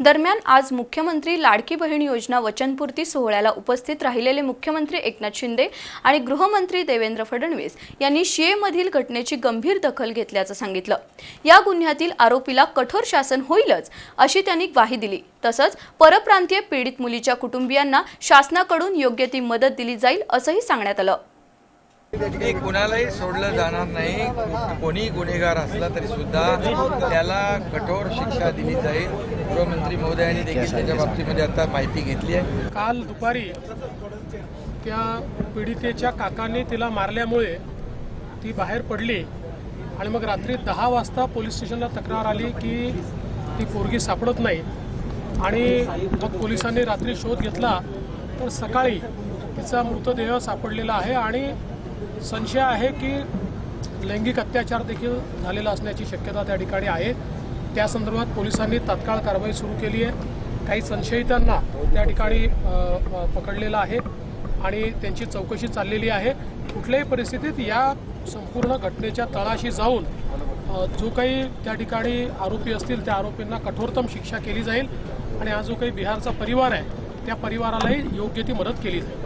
दरम्यान आज मुख्यमंत्री लाडकी बहीण योजना वचनपूर्ती सोहळ्याला उपस्थित राहिलेले मुख्यमंत्री एकनाथ शिंदे आणि गृहमंत्री देवेंद्र फडणवीस यांनी शिएमधील घटनेची गंभीर दखल घेतल्याचं सांगितलं. या गुन्ह्यातील आरोपीला कठोर शासन होईलच अशी त्यांनी ग्वाही दिली. तसंच परप्रांतीय पीडित मुलीच्या कुटुंबियांना शासनाकडून योग्य ती मदत दिली जाईल असंही सांगण्यात आलं. हे कुणालाही सोडलं जाणार नाही. कोणी गुन्हेगार असला तरी सुद्धा त्याला कठोर शिक्षा दिली जाईल. गृहमंत्री महोदयांनी देखील त्याच्या बाबतीमध्ये आता माहिती घेतली आहे. काल दुपारी त्या पीडितेच्या काकाने तिला मारल्यामुळे ती बाहेर पडली आणि मग रात्री दहा वाजता पोलीस स्टेशनला तक्रार आली की ती पोरगी सापडत नाही. आणि मग पोलिसांनी रात्री शोध घेतला तर सकाळी तिचा मृतदेह सापडलेला आहे आणि संशय आहे की लैंगिक अत्याचार देखील झालेला असण्याची शक्यता त्या ठिकाणी आहे. त्या संदर्भात पोलिसांनी तात्काळ कारवाई सुरू केली आहे. काही संशयितांना त्या ठिकाणी पकडलेलं आहे आणि त्यांची चौकशी चाललेली आहे. कुठल्याही परिस्थितीत या संपूर्ण घटनेच्या तळाशी जाऊन जो काही त्या ठिकाणी आरोपी असतील त्या आरोपींना कठोरतम शिक्षा केली जाईल आणि हा जो काही बिहारचा परिवार आहे त्या परिवारालाही योग्य ती मदत केली जाईल.